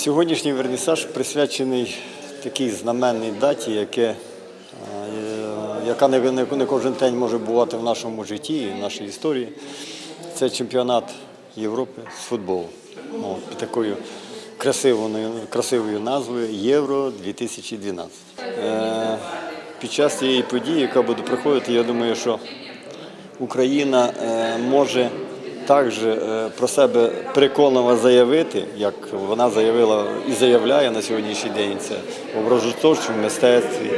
Сьогоднішній вернісаж присвячений такій знаменній даті, яке, е, яка не, кожен день може бувати в нашому житті і в нашій історії. Це чемпіонат Європи з футболу. От, під такою красивою, красивою назвою Євро 2012. Е, під час цієї події, яка буде проходити, я думаю, що Україна е, може також е, про себе переконливо заявити, як вона заявила і заявляє на сьогоднішній день це в образотворчому мистецтві,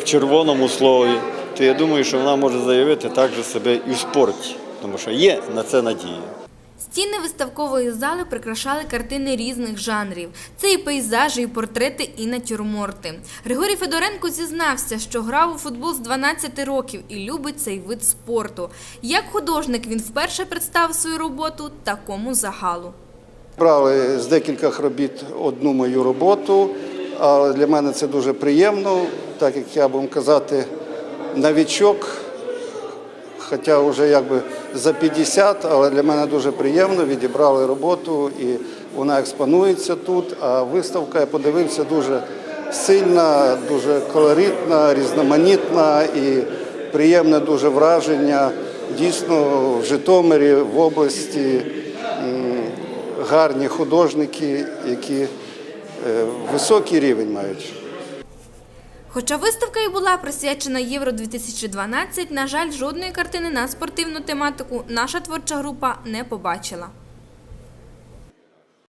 в червоному слові. То я думаю, що вона може заявити також себе і в спорті, тому що є на це надія. Стіни виставкової зали прикрашали картини різних жанрів. Це і пейзажі, і портрети, і натюрморти. Григорій Федоренко зізнався, що грав у футбол з 12 років і любить цей вид спорту. Як художник він вперше представив свою роботу такому загалу. Брали з декількох робіт одну мою роботу, але для мене це дуже приємно, так як я будемо казати, новічок, хоча вже якби за 50, але для мене дуже приємно, відібрали роботу і вона експонується тут. А виставка, я подивився, дуже сильна, дуже колоритна, різноманітна і приємне дуже враження. Дійсно, в Житомирі, в області гарні художники, які е, високий рівень мають. Хоча виставка і була присвячена Євро 2012, на жаль, жодної картини на спортивну тематику наша творча група не побачила.